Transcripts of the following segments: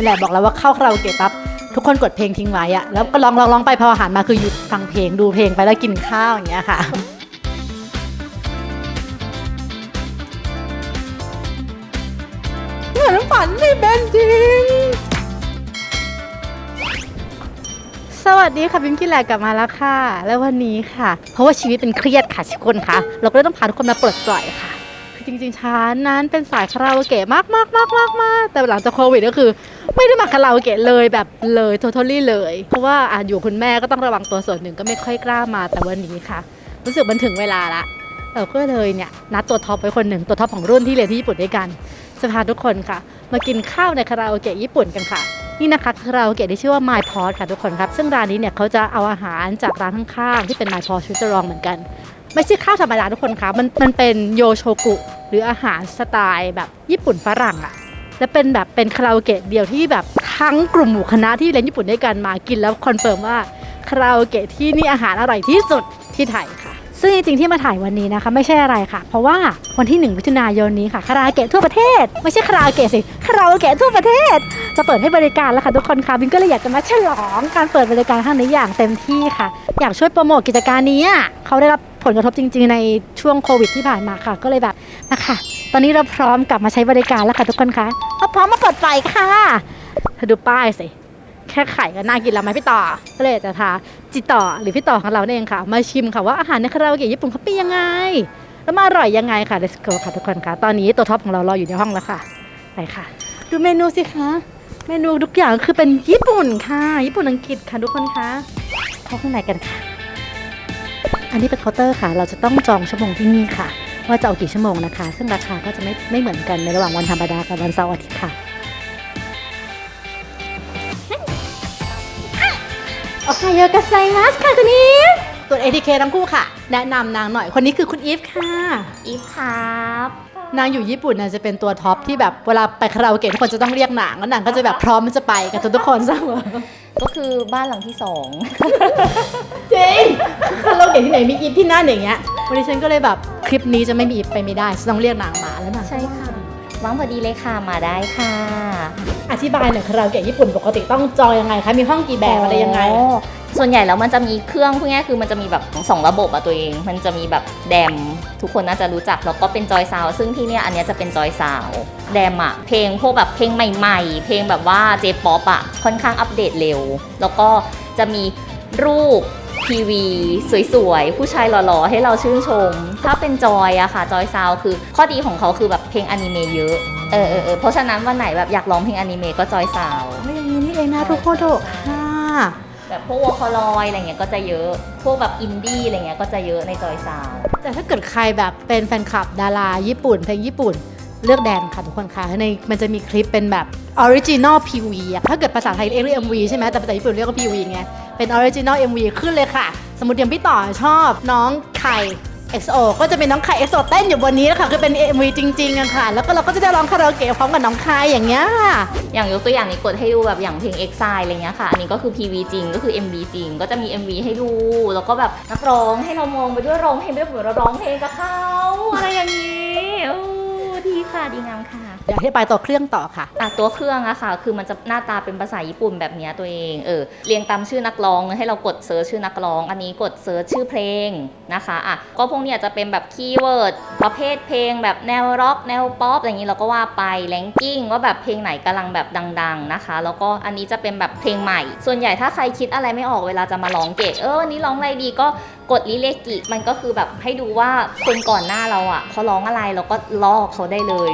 นั่นแหละบอกแล้วว่าเข้าคาราโอเกะปั๊บทุกคนกดเพลงทิ้งไว้อะแล้วก็ร้องร้องร้องไปพออาหารมาคือหยุดฟังเพลงดูเพลงไปแล้วกินข้าวอย่างเงี้ยค่ะ เหมือนฝันไม่เป็นจริง สวัสดีค่ะพิมพ์กิแลกกลับมาแล้วค่ะ แล้ววันนี้ค่ะ เพราะว่าชีวิตเป็นเครียดค่ะทุกคนคะเราก็เลยต้องพาทุกคนมาปลดปล่อยค่ะ คือจริงๆฉันนั้นเป็นสายคาราโอเกะมากมากมากมากมากแต่หลังจากโควิดก็คือ ไม่ได้มาคาราโอเกะเลยแบบเลย totally เลย เพราะว่าอะอยู่คุณแม่ก็ต้องระวังตัวส่วนหนึ่งก็ไม่ค่อยกล้ามาแต่วันนี้ค่ะ รู้สึกมันถึงเวลาละเราก็เลยเนี่ยนัดตัวท็อปไว้คนหนึ่งตัวท็อปของรุ่นที่เรียนที่ญี่ปุ่นด้วยกันจะพาทุกคนค่ะ มากินข้าวในคาราโอเกะญี่ปุ่นกันค่ะนี่นะคะคาราโอเกะที่ชื่อว่า My p o t ค่ะทุกคนครับ ซึ่งร้านนี้เนี่ยเขาจะเอาอาหารจากร้านข้างๆ ที่เป็น My p o t ชุดจะรองเหมือนกัน ไม่ใช่ข้าวธรรมดาทุกคนคะมันมันเป็นโยโชกุหรืออาหารสไตล์แบบญี่ปุ่นฝรั่งอะและเป็นแบบเป็นคาราโอเกะเดียวที่แบบทั้งกลุ่มหมู่คณะที่เรียนญี่ปุ่นด้วยกันมากินแล้วคอนเฟิร์มว่าคาราโอเกะที่นี่อาหารอร่อยที่สุดที่ไทยค่ะ ซึ่งจริงๆที่มาถ่ายวันนี้นะคะไม่ใช่อะไรค่ะ เพราะว่าวันที่1มิถุนายนนี้ค่ะคาราโอเกะทั่วประเทศ ไม่ใช่คาราโอเกะสิคาราโอเกะทั่วประเทศ จะเปิดให้บริการแล้วค่ะทุกคนค่ะบินก็เลยอยากจะมาฉลองการเปิดบริการครั้งนี้อย่างเต็มที่ค่ะ อยากช่วยโปรโมทกิจการนี้อะเขาได้รับผลกระทบจริง ๆ ในช่วงโควิดที่ผ่านมาค่ะ ก็เลยแบบนะคะตอนนี้เราพร้อมกลับมาใช้บริการแล้วค่ะทุกคนคะเราพร้อมมาเปิดไฟค่ะเธอดูป้ายสิ แค่ไข่ก็น่ากินแล้วไหมพี่ต่อ ก็เลยอยากจะพาจิต่อหรือพี่ต่อของเราเองค่ะ มาชิมค่ะว่าอาหารในคาราโอเกะญี่ปุ่นเขาเป็นยังไง แล้วมาอร่อยยังไงค่ะ let's go ค่ะทุกคนค่ะ ตอนนี้ตัวท็อปของเรารออยู่ในห้องแล้วค่ะ ไปค่ะ ดูเมนูสิคะ เมนูทุกอย่างคือเป็นญี่ปุ่นค่ะ ญี่ปุ่นอังกฤษค่ะทุกคนคะเข้าข้างในกันค่ะ อันนี้เป็นเคาน์เตอร์ค่ะ เราจะต้องจองชั่วโมงที่นี่ค่ะ ว่าจะเอากี่ชั่วโมงนะคะ ซึ่งราคาก็จะไม่ไม่เหมือนกันในระหว่างวันธรรมดากับวันเสาร์อาทิตย์ค่ะ โอเคโยกัสไซมัสค่ะคุณอีฟตัว ATK ทั้งคู่ค่ะ แนะนำนางหน่อยคนนี้คือคุณอีฟค่ะ อีฟครับนางอยู่ญี่ปุ่นน่ะจะเป็นตัวท็อปที่แบบเวลาไปคาราโอเกะทุกคนจะต้องเรียกนางแล้วนางก็จะแบบพร้อมมันจะไปกับทุกๆคนเสมอก็คือบ้านหลังที่สองจริงคาราโอเกะที่ไหนมีอีฟที่นั่นอย่างเงี้ยวันนี้ฉันก็เลยแบบคลิปนี้จะไม่มีอีฟไปไม่ได้จะต้องเรียกนางมาแล้วนางก็ใช่ค่ะ ว่างพอดีเลยค่ะมาได้ค่ะ อธิบายหน่อยคาราโอเกะญี่ปุ่นปกติต้องจองยังไงคะ มีห้องกี่แบบอะไรยังไง ส่วนใหญ่แล้วมันจะมีเครื่องพวกนี้คือมันจะมีแบบสองระบบอะตัวเอง มันจะมีแบบแดม ทุกคนน่าจะรู้จักแล้วก็เป็นจอยซาว ซึ่งที่เนี่ยอันนี้จะเป็นจอยซาวแดมอะเพลงพวกแบบเพลงใหม่ๆ เพลงแบบว่าเจป๊อปอะค่อนข้างอัปเดตเร็ว แล้วก็จะมีรูป ทีวีสวยๆ ผู้ชายหล่อๆ ให้เราชื่นชม ถ้าเป็นจอยอะค่ะ จอยซาวคือ ข้อดีของเขาคือแบบเพลงอนิเมะเยอะเออเออเออเพราะฉะนั้นวันไหนแบบอยากร้องเพลงอนิเมะก็จอยซาวไม่อย่างนี้นี่เองนะทุกคนโถค่ะแบบพวกวอลคอลอยอะไรเงี้ยก็จะเยอะ พวกแบบอินดี้อะไรเงี้ยก็จะเยอะในจอยซาวแต่ถ้าเกิดใครแบบเป็นแฟนคลับดาราญี่ปุ่น เพลงญี่ปุ่นเลือกแดนค่ะทุกคนค่ะในมันจะมีคลิปเป็นแบบออริจินอล PV อะถ้าเกิดภาษาไทยเรียกเรียก MV ใช่ไหมแต่ภาษาญี่ปุ่นเรียกว่า PV ไง เป็นออริจินอล MV ขึ้นเลยค่ะ สมมติอย่างพี่ต่อชอบน้องไข่ XO ก็จะเป็นน้องไข่ XO เต้นอยู่บนนี้แล้วค่ะคือเป็น MV จริงๆอะค่ะ แล้วก็เราก็จะได้ร้องคาราโอเกะพร้อมกับน้องไข่อย่างเงี้ยค่ะ อย่างยกตัวอย่างนี้กดให้ดูแบบอย่างเพลง X ซอะไรเงี้ยค่ะ อันนี้ก็คือ PV จริงก็คือ MV จริง ก็จะมี MV ให้ดู แล้วก็แบบนักร้องให้เรามองไปด้วยร้องเพลงไปด้วยเหมือนเราร้องเพลงกับเขาอะไรอย่างนี้โอ้ดีค่ะดีงามค่ะ เดี๋ยวให้ไปต่อเครื่องต่อค่ะ อะตัวเครื่องอะค่ะ คือมันจะหน้าตาเป็นภาษาญี่ปุ่นแบบเนี้ยตัวเองเออเรียงตามชื่อนักร้องให้เรากดเซิร์ชชื่อนักร้อง อันนี้กดเซิร์ชชื่อเพลงนะคะอะก็พวกเนี้ยจะเป็นแบบคีย์เวิร์ดประเภทเพลงแบบแนวร็อกแนวป๊อปอะไรอย่างนี้เราก็ว่าไปแรงกิ้งว่าแบบเพลงไหนกำลังแบบดัง ๆนะคะ แล้วก็อันนี้จะเป็นแบบเพลงใหม่ ส่วนใหญ่ถ้าใครคิดอะไรไม่ออกเวลาจะมาร้องเกตเออวันนี้ร้องอะไรดีก็ กดลิเลกิมันก็คือแบบให้ดูว่าคนก่อนหน้าเราอะเขาร้องอะไรเราก็ลอกเขาได้เลย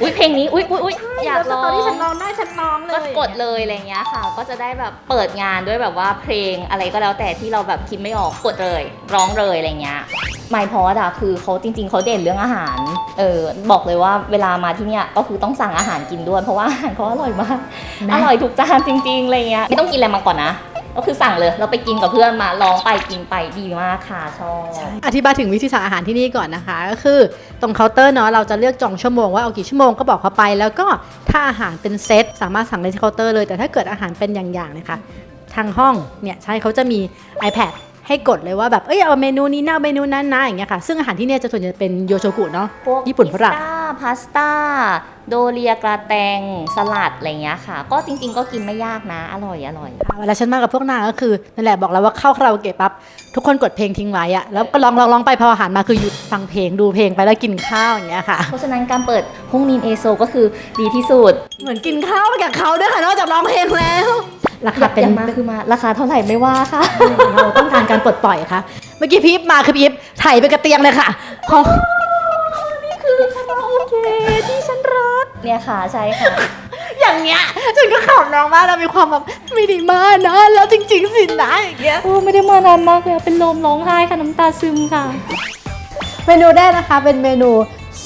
อุ้ยเพลงนี้อุ้ยอุ้ยอุ้ยอยากร้องตอนที่ฉันร้องได้ฉันร้องเลก็ยกดเลยอะไรเงี้ยค่ะ ก็จะได้แบบเปิดงานด้วยแบบว่าเพลงอะไรก็แล้วแต่ที่เราแบบคิดไม่ออกกดเลย ร้องเลยอะไรเงี้ยไมพอดอะคือเขาจริง ๆเขาเด่นเรื่องอาหาร เออบอกเลยว่าเวลามาที่เนี่ยก็คือต้องสั่งอาหารกินด้วยเพราะว่าอาหารเขาอร่อยมากนะอร่อยทุกจานจริงๆอะไรเงี้ยไม่ต้องกินอะไรมาก่อนนะ ก็คือสั่งเลย เราไปกินกับเพื่อนมาลองไปกินไปดีมากค่ะชอบ อธิบายถึงวิธีสั่งอาหารที่นี่ก่อนนะคะ ก็คือตรงเคาน์เตอร์เนาะเราจะเลือกจองชั่วโมงว่าเอากี่ชั่วโมงก็บอกเขาไป แล้วก็ถ้าอาหารเป็นเซตสามารถสั่งได้ที่เคาน์เตอร์เลยแต่ถ้าเกิดอาหารเป็นอย่างๆนะคะทางห้องเนี่ยใช่เขาจะมี iPad ให้กดเลยว่าแบบเอ้ยเอาเมนูนี้นะเอาเมนูนั้นนะอย่างเงี้ยค่ะซึ่งอาหารที่เนี่ยจะส่วนใหญ่เป็นโยโชกุเนาะพวกญี่ปุ่นฝรั่ง พิซซ่าพาสต้าโดเรียกระแตงสลัดอะไรเงี้ยค่ะ ก็จริง ๆ ก็กินไม่ยากนะ อร่อยอร่อย เวลาฉันมากับพวกนางก็คือนั่นแหละบอกแล้วว่าเข้าคาราโอเกะปั๊บทุกคนกดเพลงทิ้งไว้อะแล้วก็ร้องร้องร้องไปพออาหารมาคือหยุดฟังเพลงดูเพลงไปแล้วกินข้าวอย่างเงี้ยค่ะ เพราะฉะนั้นการเปิดฮุงนินเอโซก็คือดีที่สุด เหมือนกินข้าวไปกับเขาด้วยค่ะนอกจากร้องเพลงแล้ว ราอคาเป็นย่างมาคือมาราคาเท่าไหร่ไม่ว่าค่ะเราต้องการการปลดปล่อยค่ะ เมื่อกี้พีฟมาคือพีฟไถ่ายไปกระเตียงเลยค่ะพอ คือคาราโอเกะที่ฉันรัก เนี่ยค่ะใช่ค่ะ อย่างเงี้ยฉันก็ขำน้องมากแล้วมีความแบบไม่ได้มานะแล้วจริง ๆ สินะอย่างเงี้ยโอ้ไม่ได้มานานมากเลยเป็นลมร้องไห้ค่ะน้ำตาซึมค่ะ เมนูแรกนะคะเป็นเมนู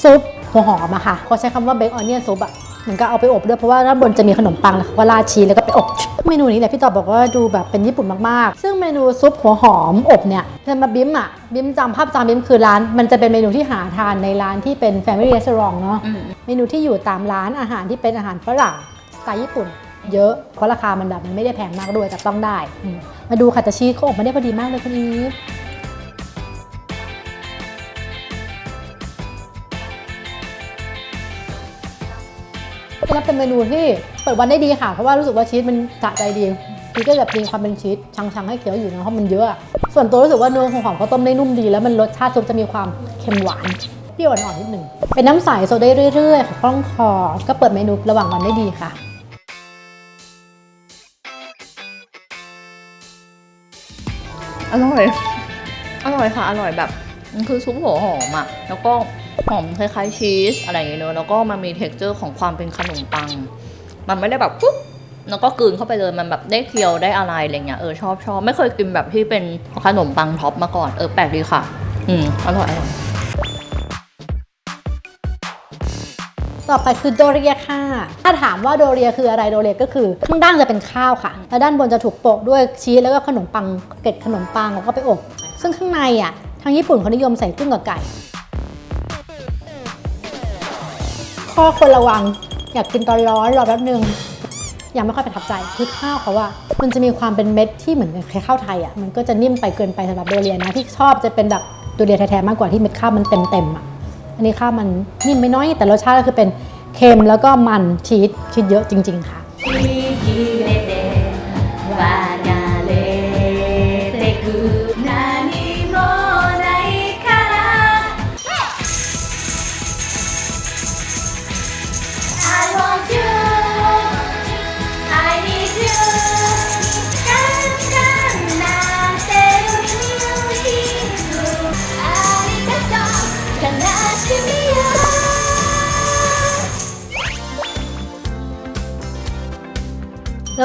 ซุปหัวหอมอะค่ะเขาใช้คำว่าเบคออนเนียนซุปอะ เหมือนก็เอาไปอบด้วยเพราะว่าด้านบนจะมีขนมปังแล้วเขาก็ราดชีสแล้วก็ไปอบเมนูนี้แหละพี่ต่อบอกว่าดูแบบเป็นญี่ปุ่นมากๆ ซึ่งเมนูซุปหัวหอมอบเนี่ยเธอมาบิ้มอะบิ้มจำภาพจำบิ้มคือร้าน มันจะเป็นเมนูที่หาทานในร้านที่เป็น Family Restaurant เนาะอืมเมนูที่อยู่ตามร้านอาหารที่เป็นอาหารฝรั่งสไตล์ญี่ปุ่นเยอะ เพราะราคามันแบบมันไม่ได้แพงมากด้วยแต่ต้องได้อืมมาดูค่ะแต่ชีสเขาอบมาได้พอดีมากเลยคุณอีฟ แล้วเป็นเมนูที่เปิดวันได้ดีค่ะ เพราะว่ารู้สึกว่าชีสมันสะใจดีชีสก็แบบมีความเป็นชีสชังๆให้เคี้ยวอยู่นะเพราะมันเยอะ ส่วนตัวรู้สึกว่าเนื้อของหอมเขาวต้มได้นุ่มดี แล้วมันรสชาติซุปจะมีความเค็มหวานเปรี้ยวอ่อนๆนิดหนึ่งเป็นน้ำใสโซได้เรื่อยๆค่ะคล่องคอ ก็เปิดเมนูระหว่างวันได้ดีค่ะอร่อย อร่อยค่ะ อร่อยแบบมันคือซุปหัวหอมอะแล้วก็ หอมคล้ายๆชีสอะไรอย่างเงี้ยเนอะแล้วก็มันมีเท็กเจอร์ของความเป็นขนมปัง มันไม่ได้แบบปุ๊บแล้วก็กลืนเข้าไปเลยมันแบบได้เคี้ยวได้อะไรอะไรเงี้ยเออชอบชอบไม่เคยกินแบบที่เป็นขนมปังท็อปมาก่อนเออแปลกดีค่ะ อืมอร่อยอร่อยต่อไปคือโดเรียค่ะ ถ้าถามว่าโดเรียคืออะไรโดเรียก็คือข้างด้านจะเป็นข้าวค่ะ แล้วด้านบนจะถูกโปะด้วยชีสแล้วก็ขนมปังเกล็ดขนมปังแล้วก็ไปอบ ซึ่งข้างในอะทางญี่ปุ่นเขานิยมใส่กุ้งกับไก่ ข้อควรระวัง อยากกินตอนร้อนรอแป๊บนึงยังไม่ค่อยประทับใจคือข้าวเขาอะมันจะมีความเป็นเม็ดที่เหมือนคล้ายข้าวไทยอะมันก็จะนิ่มไปเกินไปสำหรับโดเรียนะที่ชอบจะเป็นแบบโดเรียแท้ๆมากกว่าที่เม็ดข้าวมันเต็มๆอะอันนี้ข้าวมันนิ่มไม่น้อย แต่รสชาติก็คือเป็นเค็มแล้วก็มันชีสชีสเยอะจริง ๆ ค่ะ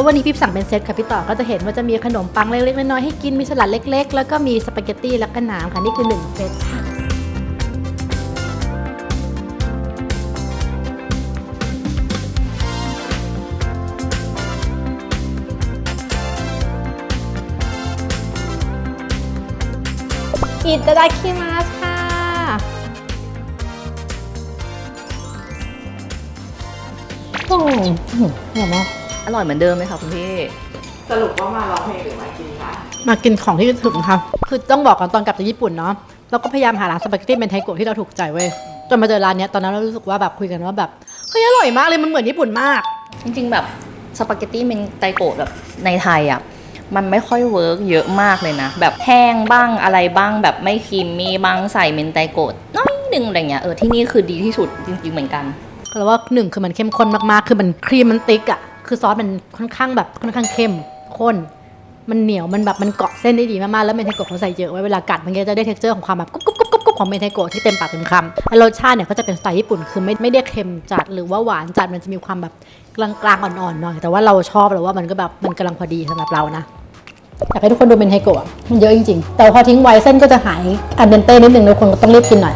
แล้ววันนี้พี่สั่งเป็นเซตค่ะพี่ต่อก็จะเห็นว่าจะมีขนมปังเล็กๆน้อยๆให้กินมีสลัดเล็ก ๆ แล้วก็มีสปาเกตตี้แล้วก็น้ำค่ะนี่คือหนึ่งเซตค่ะอิตาดาคิมาสค่ะ โอ้โหอร่อยมาก อร่อยเหมือนเดิมไหมคะคุณพี่สรุปว่ามาร้องเพลงหรือมากินคะมากินของที่ถึงค่ะ คือต้องบอกก่อนตอนกลับจากญี่ปุ่นเนาะเราก็พยายามหาร้านสปาเกตตี้เป็นไทโกะที่เราถูกใจเว้ยจนมาเจอร้านเนี้ยตอนนั้นเรารู้สึกว่าแบบคุยกันว่าแบบเฮ้ยอร่อยมากเลยมันเหมือนญี่ปุ่นมาก จริง ๆ แบบสปาเกตตี้เมนไตโกะแบบในไทยอะมันไม่ค่อยเวิร์กเยอะมากเลยนะ แบบแห้งบ้างอะไรบ้างแบบไม่ครีมมีบ้างใส่เมนไตโกะน้อยหนึ่งอะไรเงี้ยเออที่นี่คือดีที่สุดจริง ๆ เหมือนกันเราว่าหนึ่งคือมันเข้มข้นมากๆ คือมันครีมมันติ๊กอะ คือซอสมันค่อนข้างแบบค่อนข้างเข้มข้น มันเหนียวมันแบบมันเกาะเส้นได้ดีมากๆแล้วเมนไทโกะเขาใส่เยอะไว้เวลากัดมันก็จะได้เท็กเจอร์ของความแบบกรุบกรุบกรุบกรุบกรุบของเมนไทโกะที่เต็มปากเต็มคำแล้วรสชาติเนี่ยก็จะเป็นสไตล์ญี่ปุ่นคือไม่ไม่ได้เค็มจัดหรือว่าหวานจัดมันจะมีความแบบกลางๆอ่อนๆหน่อย แต่ว่าเราชอบเราว่ามันก็แบบมันกำลังพอดีสำหรับเรานะอยากให้ทุกคนดูเมนไทโกะอะมันเยอะจริงๆ แต่พอทิ้งไว้เส้นก็จะหายอันเดนเต้นิดนึงทุกคนก็ต้องรีบกินหน่อย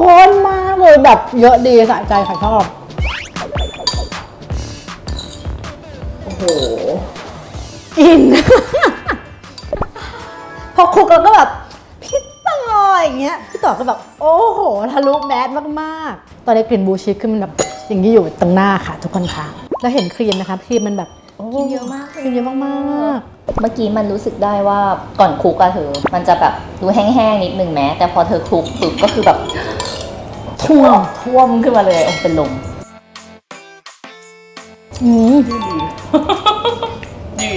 ข้นมากเลยแบบเยอะดีสะใจค่ะชอบ โอ้โห อิน พอคลุกแล้วก็แบบพี่ต่ออย่างเงี้ยพี่ต่อก็แบบ โอ้โห ทะลุแมสมากๆ ตอนนี้กลิ่นบูชิคือมันแบบอย่างนี้อยู่ตรงหน้าค่ะ ทุกคนค่ะ แล้วเห็นครีมนะคะครีมมันแบบกินเยอะมากเลยกินเยอะมากเมื่อกี้มันรู้สึกได้ว่าก่อนคลุกอะเธอ มันจะแบบดูแห้งๆนิดนึงแม้ แต่พอเธอคลุกปุ๊บก็คือแบบ ท่วมท่วมขึ้นมาเลยเป็นลมๆอืมดี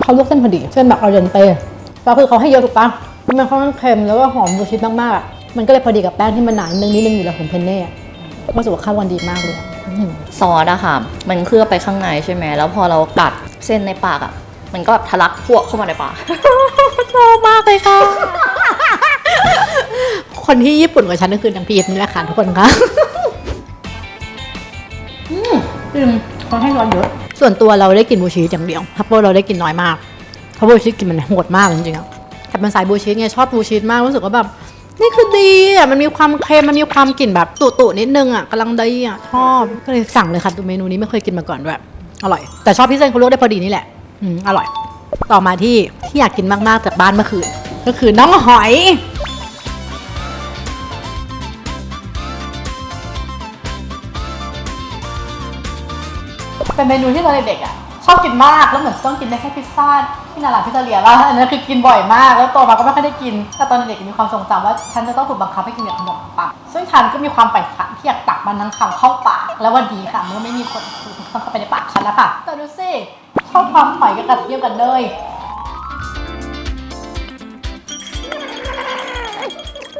เขาลวกเส้นพอดีเส้นแบบออเดนเต้แล้วคือเขาให้เยอะถูกปะมันค่อนข้างเค็มแล้วก็หอมบูชิดมากๆอะมันก็เลยพอดีกับแป้งที่มันหนานิดนึงนิดนึงอยู่แล้วของเพนเน่อะรู้สึกว่าเข้ากันดีมากเลยอะอืมซอสอะค่ะ มันเคลือบไปข้างในใช่ไหมแล้วพอเรากัดเส้นในปากอะมันก็แบบทะลักพวกเข้ามาในปากชอบมากเลยค่ะ คนที่ญี่ปุ่นกับฉันก็คือนางพีฟนี่แหละค่ะทุกคนคะอืมจริงเขาให้ร้อนเยอะส่วนตัวเราได้กินบูชีสอย่างเดียวฮับโบเราได้กินน้อยมากเพราะบูชีสกินมันโหดมากจริงๆอะแต่เป็นสายบูชีสไงชอบบูชีสมากรู้สึกว่าแบบนี่คือดีอะมันมีความเค็มมันมีความกลิ่นแบบตุ่ๆนิดนึงอะกำลังดีอะชอบก็เลยสั่งเลยค่ะตัวเมนูนี้ไม่เคยกินมาก่อนด้วยอร่อย แต่ชอบที่เส้นเขาลวกได้พอดีนี่แหละอืมอร่อย ต่อมาที่ที่อยากกินมากๆจากบ้านเมื่อคืนก็คือน้องหอย เป็นเมนูที่ตอนเด็กๆอะชอบกินมากแล้วเหมือนต้องกินได้แค่พิซซ่าที่นาราพิซซ่าเรียว่าอันนั้นคือกินบ่อยมาก แล้วโตมาก็ไม่ค่อยได้กิน แต่ตอนเด็กมีความทรงจำว่าฉันจะต้องถูกบังคับให้กินกับขนมปังซึ่งฉันก็มีความใฝ่ฝันที่อยากตักมันทั้งคำเข้าปากแล้ววันดีค่ะเมื่อไม่มีคนเข้าไปในปากฉันแล้วค่ะแต่ดูสิชอบความหอยกับกระเทียมกันเลย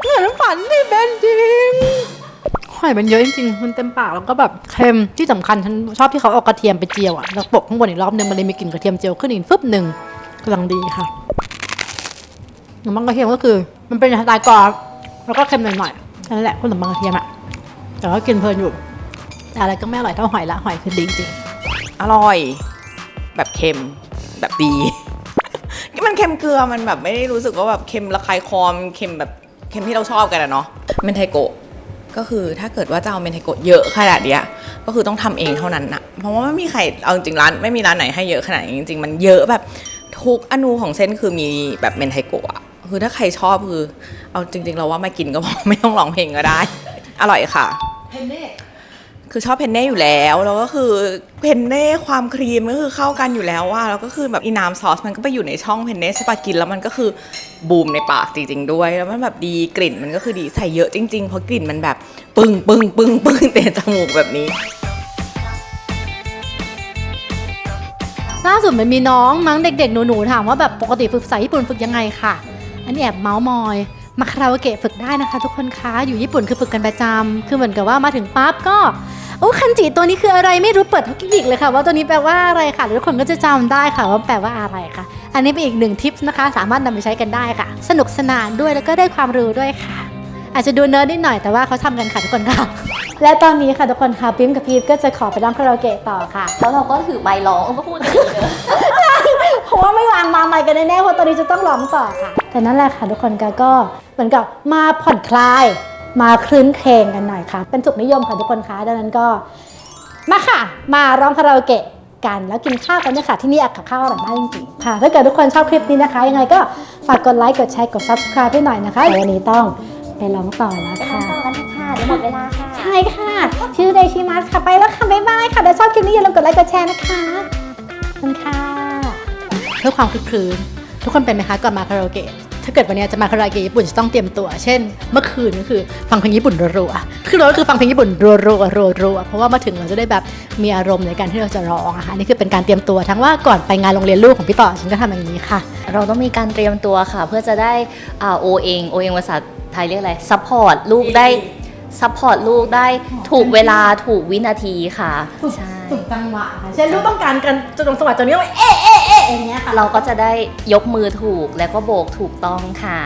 เหมือนฝันที่เป็นจริง หอยมันเยอะจริงๆ มันเต็มปากแล้วก็แบบเค็มที่สำคัญฉันชอบที่เขาเอากระเทียมไปเจียวอะแล้วโปะข้างบนอีกรอบนึงมันเลยมีกลิ่นกระเทียมเจียวขึ้นอีกฟึบหนึ่งกำลังดีค่ะขนมปังกระเทียมก็คือ มันเป็นสไตล์กรอบแล้วก็เค็มหน่อยๆนั่นแหละขนมปังกระเทียมอะแต่ว่ากินเพลินอยู่แต่อะไรก็ไม่อร่อยเท่าหอยละหอยคือดีจริงอร่อย แบบเค็มแบบดีมันเค็มเกลือมันแบบไม่ได้รู้สึกว่าแบบเค็มระคายคอมเค็มแบบเค็มที่เราชอบกันอะเนาะเมนไทโกะ ก็คือถ้าเกิดว่าจะเอาเมนไทโกะเยอะขนาดเนี้ยก็คือต้องทำเองเท่านั้นนะเพราะว่าไม่มีใครเอาจริงร้านไม่มีร้านไหนให้เยอะขนาดนี้จริงๆมันเยอะแบบทุกอนูของเส้นคือมีแบบเมนไทโกะอะคือถ้าใครชอบคือเอาจริง ๆ เราว่ามากินก็พอไม่ต้องร้องเพลงก็ได้ อร่อยค่ะ คือชอบเพนเน่อยู่แล้วแล้วก็คือเพนเน่ความครีมก็คือเข้ากันอยู่แล้วว่าแล้วก็คือแบบอีน้ำซอสมันก็ไปอยู่ในช่องเพนเน่ใช่ปะกินแล้วมันก็คือบูมในปากจริงๆด้วยแล้วมันแบบดีกลิ่นมันก็คือดีใส่เยอะจริงๆเพราะกลิ่นมันแบบปึ้งปึ้งปึ้งปึ้งเตะจมูกแบบนี้ล่าสุดมันมีน้องมั้งเด็กๆ หนูๆถามว่าแบบปกติฝึกภาษาญี่ปุ่นฝึกยังไงค่ะ อันนี้แอบเมาส์มอยมาคาราโอเกะฝึกได้นะคะ ทุกคนคะอยู่ญี่ปุ่นคือฝึกกันประจำคือเหมือนกับว่ามาถึงปั๊บก็ อ้คันจิตัวนี้คืออะไรไม่รู้เปิดทากิบิกเลยค่ะ ว่าตัวนี้แปลว่าอะไรค่ะทุกคนก็จะจำได้ค่ะว่าแปลว่าอะไรค่ะ อันนี้เป็นอีกหนึ่งทิปนะคะ สามารถนำไปใช้กันได้ค่ะ สนุกสนานด้วยแล้วก็ได้ความรู้ด้วยค่ะ อาจจะดูเนิร์ดนิดหน่อยแต่ว่าเขาทำกันค่ะทุกคนค่ะและตอนนี้ค่ะทุกคนค่ะปิ๊มกับพีทก็จะขอไปร้องคาราโอเกะต่อค่ะแล้วเราก็ถือใบร้องเออก็พูดกันเลยเพราะว่าไม่วางมาใหม่กันแน่ๆเพราะตอนนี้จะต้องร้องต่อค่ะ แต่นั่นแหละค่ะทุกคนก็เหมือนกับมาผ่อนคลาย มาคลื้นเครงกันหน่อยค่ะ เป็นจุกนิยมค่ะทุกคนคะดังนั้นก็มาค่ะ มาร้องคาราโอเกะกันแล้วกินข้าวกันด้วยค่ะ ที่นี่อักกับข้าวอร่อยมากจริงๆค่ะ ถ้าเกิดทุกคนชอบคลิปนี้นะคะ ยังไงก็ฝากกดไลค์กดแชร์กด subscribe ให้หน่อยนะคะเดี๋ยววันนี้ต้องไปร้องต่อแล้วไปค่ะทำต่อกันค่ะเดี๋ยวหมดเวลาค่ะใช่ค่ะ ชื่อเดชิมัสค่ะไปแล้วค่ะบ๊ายบายค่ะถ้าชอบคลิปนี้อย่าลืมกดไลค์กดแชร์นะคะขอบคุณค่ะเพื่อความคลึกคลื้นทุกคนเป็นไหมคะก่อนมาคาราโอเกะ ถ้าเกิดวันนี้จะมาคาราเกะญี่ปุ่นจะต้องเตรียมตัว เช่น เมื่อคืนก็คือฟังเพลงญี่ปุ่นรัวๆคือเราก็คือฟังเพลงญี่ปุ่นรัวๆรัวๆเพราะว่ามาถึงเราจะได้แบบมีอารมณ์ในการที่เราจะร้องอะค่ะนี่คือเป็นการเตรียมตัวทั้งว่าก่อนไปงานโรงเรียนลูกของพี่ต่อฉันก็ทำอย่างนี้ค่ะ เราต้องมีการเตรียมตัวค่ะ เพื่อจะได้อโอเองโอเองภาษาไทยเรียกอะไรซัพพอร์ตลูกได้ ซัพพอร์ตลูกได้ถูกเวลาถูกวินาทีค่ะใช่ฝึกจังหวะค่ะเช่นลูกต้องการกันจะตรงสวัสดิ์ตรงนี้ว่าเอ๊ะเอ๊ะเอ๊ะอย่างเงี้ยค่ะ เราก็จะได้ยกมือถูกแล้วก็โบกถูกต้องค่ะ